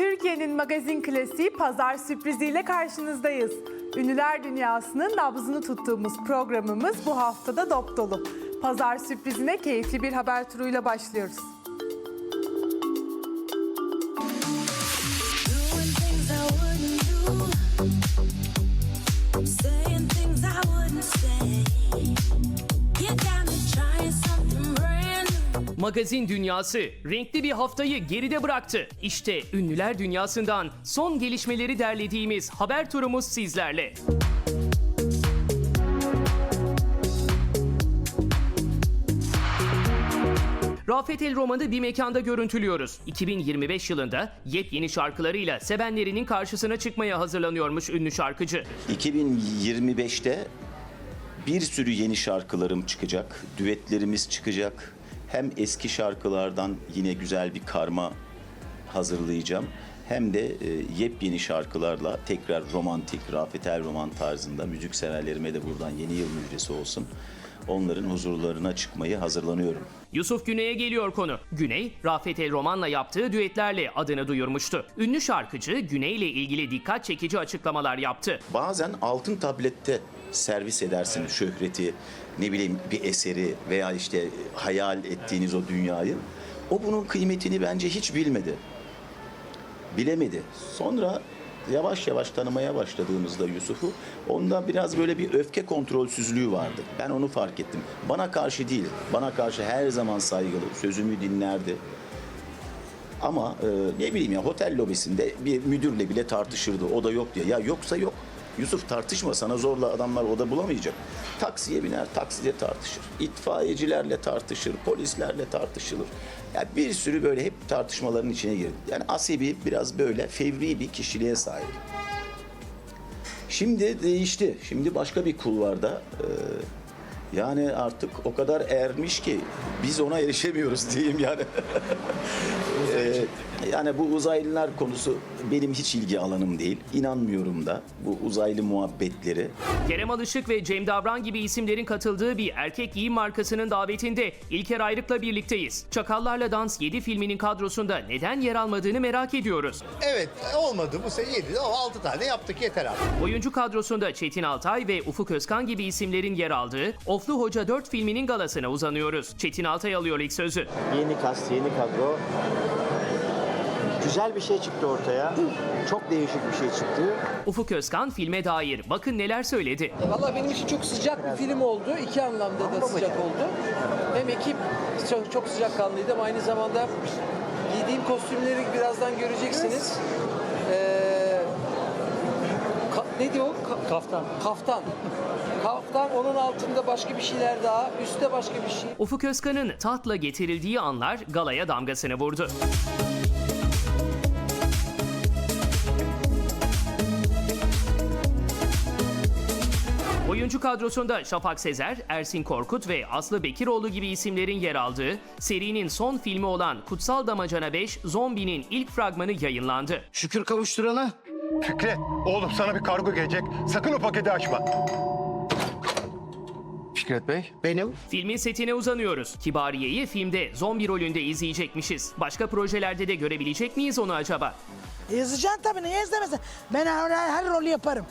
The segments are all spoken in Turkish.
Türkiye'nin magazin klasiği Pazar sürpriziyle karşınızdayız. Ünlüler dünyasının nabzını tuttuğumuz programımız bu haftada dop dolu. Pazar sürprizine keyifli bir haber turuyla başlıyoruz. Magazin dünyası renkli bir haftayı geride bıraktı. İşte ünlüler dünyasından son gelişmeleri derlediğimiz haber turumuz sizlerle. Rafet El Roman'ı bir mekanda görüntülüyoruz. 2025 yılında yepyeni şarkılarıyla sevenlerinin karşısına çıkmaya hazırlanıyormuş ünlü şarkıcı. 2025'te bir sürü yeni şarkılarım çıkacak, düetlerimiz çıkacak. Hem eski şarkılardan yine güzel bir karma hazırlayacağım. Hem de e, yepyeni şarkılarla tekrar romantik, Rafet El Roman tarzında müzik severlerime de buradan yeni yıl müjdesi olsun. Onların huzurlarına çıkmayı hazırlanıyorum. Yusuf Güney'e geliyor konu. Güney, Rafet El Roman'la yaptığı düetlerle adını duyurmuştu. Ünlü şarkıcı Güney ile ilgili dikkat çekici açıklamalar yaptı. Bazen altın tablette servis edersin şöhreti, ne bileyim bir eseri veya işte hayal ettiğiniz o dünyayı. O bunun kıymetini bence hiç bilmedi. Bilemedi. Sonra yavaş yavaş tanımaya başladığımızda Yusuf'u onda biraz böyle bir öfke kontrolsüzlüğü vardı. Ben onu fark ettim. Bana karşı değil, bana karşı her zaman saygılı, sözümü dinlerdi. Ama e, ne bileyim ya otel lobisinde bir müdürle bile tartışırdı. O da yok diye. Ya yoksa yok. Yusuf tartışma sana zorla adamlar oda bulamayacak. Taksiye biner, takside tartışır. İtfaiyecilerle tartışır, polislerle tartışılır. Ya bir sürü böyle hep tartışmaların içine girdi. Yani asebi biraz böyle fevri bir kişiliğe sahip. Şimdi değişti. Şimdi başka bir kulvarda. e, yani artık o kadar ermiş ki biz ona erişemiyoruz diyeyim yani. Ee, yani bu uzaylılar konusu benim hiç ilgi alanım değil. İnanmıyorum da bu uzaylı muhabbetleri. Kerem Alışık ve Cem Davran gibi isimlerin katıldığı bir erkek giyim markasının davetinde İlker Ayrık'la birlikteyiz. Çakallarla Dans 7 filminin kadrosunda neden yer almadığını merak ediyoruz. Evet olmadı bu sene 7 o 6 tane yaptık yeter abi. Oyuncu kadrosunda Çetin Altay ve Ufuk Özkan gibi isimlerin yer aldığı Oflu Hoca 4 filminin galasına uzanıyoruz. Çetin Altay alıyor ilk sözü. Yeni kast, yeni kadro. Güzel bir şey çıktı ortaya. Çok değişik bir şey çıktı. Ufuk Özkan filme dair bakın neler söyledi. Valla benim için çok sıcak bir film oldu. İki anlamda da sıcak oldu. Hem ekip çok, çok sıcakkanlıydı ama aynı zamanda giydiğim kostümleri birazdan göreceksiniz. Ee, ka- neydi o? Ka- kaftan. Kaftan. Kaftan onun altında başka bir şeyler daha, üstte başka bir şey. Ufuk Özkan'ın tahtla getirildiği anlar galaya damgasını vurdu. Oyuncu kadrosunda Şafak Sezer, Ersin Korkut ve Aslı Bekiroğlu gibi isimlerin yer aldığı serinin son filmi olan Kutsal Damacana 5 Zombi'nin ilk fragmanı yayınlandı. Şükür kavuşturana. Fikret, oğlum sana bir kargo gelecek. Sakın o paketi açma. Fikret Bey. Benim Filmin setine uzanıyoruz. Kibariye'yi filmde zombi rolünde izleyecekmişiz. Başka projelerde de görebilecek miyiz onu acaba? Yazacaksın tabii niye izlemesin? Ben her, her, her rolü yaparım.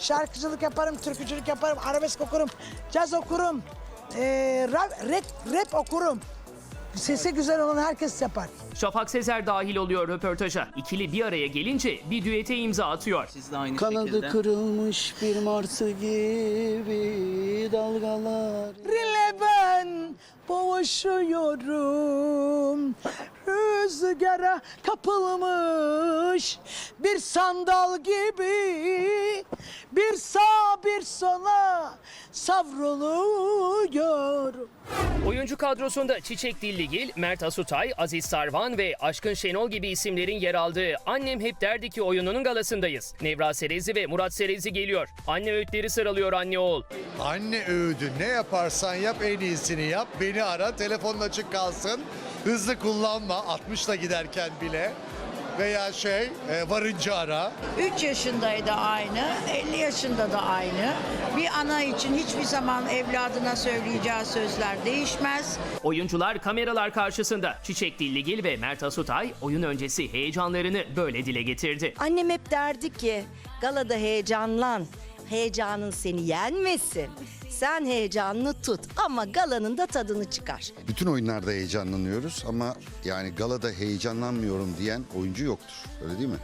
Şarkıcılık yaparım, türkücülük yaparım, arabesk okurum, caz okurum, ee, rap, rap, rap okurum. Sesi güzel olan herkes yapar. Şafak Sezer dahil oluyor röportaja. İkili bir araya gelince bir düete imza atıyor. Kanadı kırılmış bir martı gibi dalgalar. Rile ben boğuşuyorum. Rüzgara kapılmış bir sandal gibi. Bir sağa bir sola savruluyorum. Oyuncu kadrosunda Çiçek Dilligil, Mert Asutay, Aziz Sarvan ve Aşkın Şenol gibi isimlerin yer aldığı Annem Hep Derdi ki oyununun galasındayız. Nevra Serezi ve Murat Serezi geliyor. Anne öğütleri sıralıyor anne oğul. anne öğüdü ne yaparsan yap en iyisini yap. Beni ara telefonun açık kalsın. Hızlı kullanma 60'la giderken bile. veya şey e, varınca ara. 3 yaşındaydı aynı, 50 yaşında da aynı. Bir ana için hiçbir zaman evladına söyleyeceği sözler değişmez. Oyuncular kameralar karşısında Çiçek Dilligil ve Mert Asutay oyun öncesi heyecanlarını böyle dile getirdi. Annem hep derdi ki galada heyecanlan. Heyecanın seni yenmesin. Sen heyecanını tut ama galanın da tadını çıkar. Bütün oyunlarda heyecanlanıyoruz ama yani galada heyecanlanmıyorum diyen oyuncu yoktur. Öyle değil mi?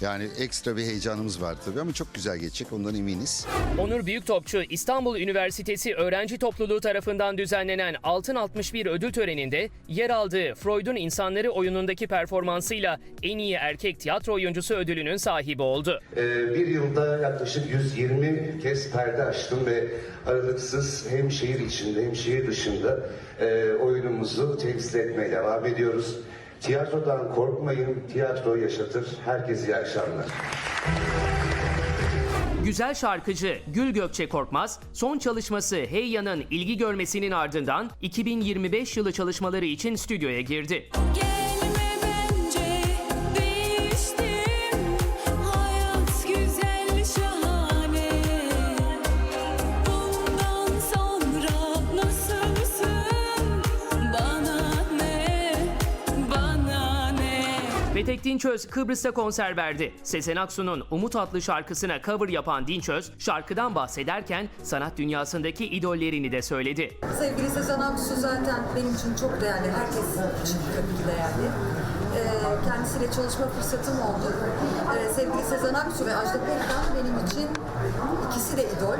Yani ekstra bir heyecanımız var tabii ama çok güzel geçecek ondan eminiz. Onur Büyüktopçu İstanbul Üniversitesi öğrenci topluluğu tarafından düzenlenen Altın 61 ödül töreninde yer aldığı Freud'un İnsanları oyunundaki performansıyla en iyi erkek tiyatro oyuncusu ödülünün sahibi oldu. Ee, bir yılda yaklaşık 120 kez perde açtım ve aralıksız hem şehir içinde hem şehir dışında e, oyunumuzu temsil etmeye devam ediyoruz. Tiyatrodan korkmayın, tiyatro yaşatır. Herkese iyi akşamlar. Güzel şarkıcı Gül Gökçe Korkmaz, son çalışması Heyya'nın ilgi görmesinin ardından 2025 yılı çalışmaları için stüdyoya girdi. Gelme Dinçöz Kıbrıs'ta konser verdi. Sezen Aksu'nun Umut adlı şarkısına cover yapan Dinçöz, şarkıdan bahsederken sanat dünyasındaki idollerini de söyledi. Sevgili Sezen Aksu zaten benim için çok değerli. Herkes için tabii ki değerli. Ee, kendisiyle çalışma fırsatım oldu. Ee, sevgili Sezen Aksu ve Ajda Pekkan benim için ikisi de idol.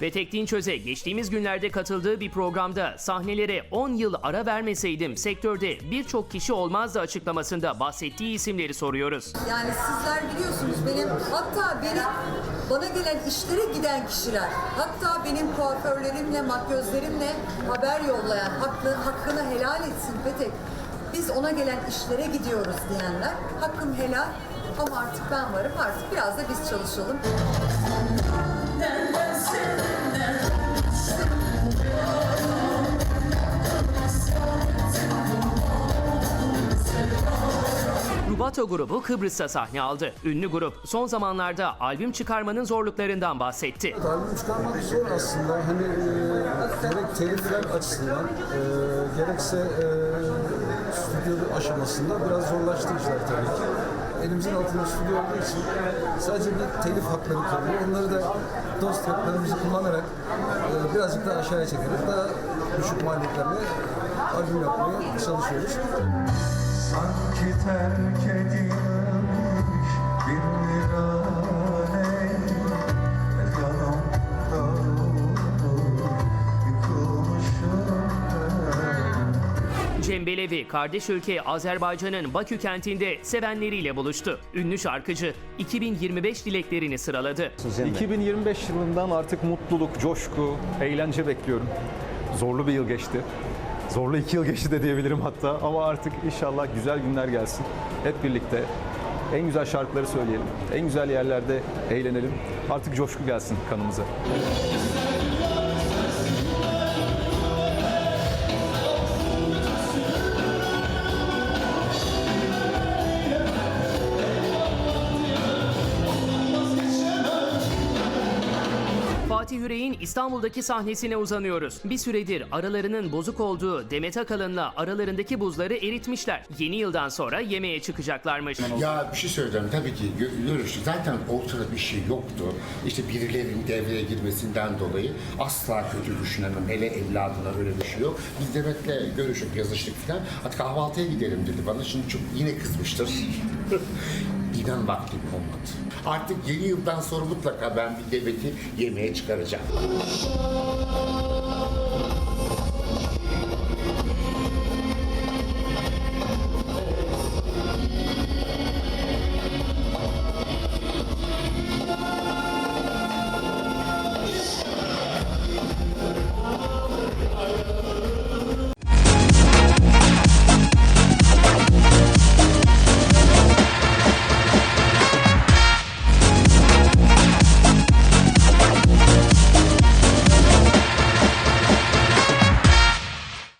Petek Dinçöz'e geçtiğimiz günlerde katıldığı bir programda sahnelere 10 yıl ara vermeseydim sektörde birçok kişi olmazdı açıklamasında bahsettiği isimleri soruyoruz. Yani sizler biliyorsunuz benim hatta benim bana gelen işlere giden kişiler hatta benim kuaförlerimle makyözlerimle haber yollayan hakkı, hakkını helal etsin Petek. Biz ona gelen işlere gidiyoruz diyenler hakkım helal ama artık ben varım artık biraz da biz çalışalım. Rubato grubu Kıbrıs'ta sahne aldı. Ünlü grup son zamanlarda albüm çıkarmanın zorluklarından bahsetti. Albüm çıkarmak zor aslında. Hani e, gerek telifler açısından e, gerekse e, stüdyo aşamasında biraz zorlaştı işler tabii ki. Elimizin altında stüdyo olduğu için sadece bir telif hakları kalıyor. Onları da dost haklarımızı kullanarak e, birazcık daha aşağıya çekerek daha düşük maliyetlerle albüm yapmaya çalışıyoruz. Sanki terk edilmiş yıkılmışım Cem Belevi kardeş ülke Azerbaycan'ın Bakü kentinde sevenleriyle buluştu. Ünlü şarkıcı 2025 dileklerini sıraladı. 2025 yılından artık mutluluk, coşku, eğlence bekliyorum. Zorlu bir yıl geçti. Zorlu iki yıl geçti de diyebilirim hatta ama artık inşallah güzel günler gelsin. Hep birlikte en güzel şarkıları söyleyelim. En güzel yerlerde eğlenelim. Artık coşku gelsin kanımıza. Fatih Yüreğin İstanbul'daki sahnesine uzanıyoruz. Bir süredir aralarının bozuk olduğu Demet Akalın'la aralarındaki buzları eritmişler. Yeni yıldan sonra yemeğe çıkacaklarmış. Ya bir şey söyleyeceğim. Tabii ki gö- görüştük. Zaten ortada bir şey yoktu. İşte birilerinin devreye girmesinden dolayı asla kötü düşünemem. Hele evladına öyle bir şey yok. Biz Demet'le görüşüp yazıştık falan. Hadi kahvaltıya gidelim dedi bana. Şimdi çok yine kızmıştır. İnan vaktim olmadı. Artık yeni yıldan sonra mutlaka ben bir Demet'i yemeğe çıkaracağım.